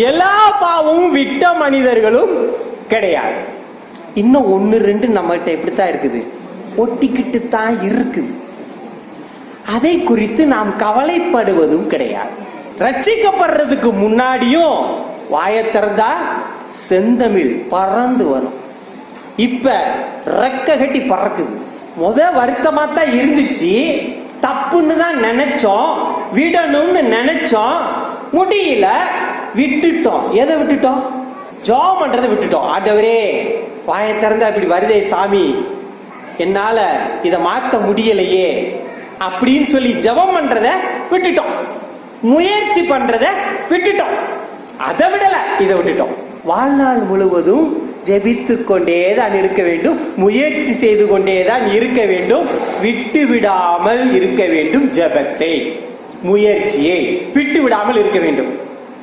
எல்லா பாவமும் விட்ட மனிதர்களும் கிடையாது. இன்னும் ஒன்று ரெண்டு நம்மகிட்ட எப்படித்தான் இருக்குது? ஒட்டிக்கிட்டு தான் இருக்குது. அதை குறித்து நாம் கவலைப்படுவதும் கிடையாது. ரட்சிக்கப்படுறதுக்கு முன்னாடியும் வாயை திறந்தா செந்தமிழ் பறந்து வரும். இப்ப ரெக்க கட்டி பறக்குது. முத வருத்தமா தான் இருந்துச்சு. தப்புன்னு தான் நினைச்சோம். விடணும்னு நினைச்சோம். முடியல. விட்டுட்டோம். எதை விட்டுட்டோம்? ஜாப் பண்றதை விட்டுட்டோம். ஆண்டவரே வாயை திறந்தா இப்படி வருதே சாமி. என்னால இத மாத்த முடியலையே. அப்படின்னு சொல்லி ஜெபம் பண்றத விட்டுட்டோம். முயற்சி பண்றத விட்டுட்டோம். அதை விடல இதை விட்டுட்டோம். வாழ்நாள் முழுவதும் ஜெபித்து கொண்டேதான் இருக்க வேண்டும். முயற்சி செய்து கொண்டே தான் இருக்க வேண்டும். விட்டு விடாமல் இருக்க வேண்டும் ஜபத்தை. முயற்சியை விட்டு விடாமல் இருக்க வேண்டும்.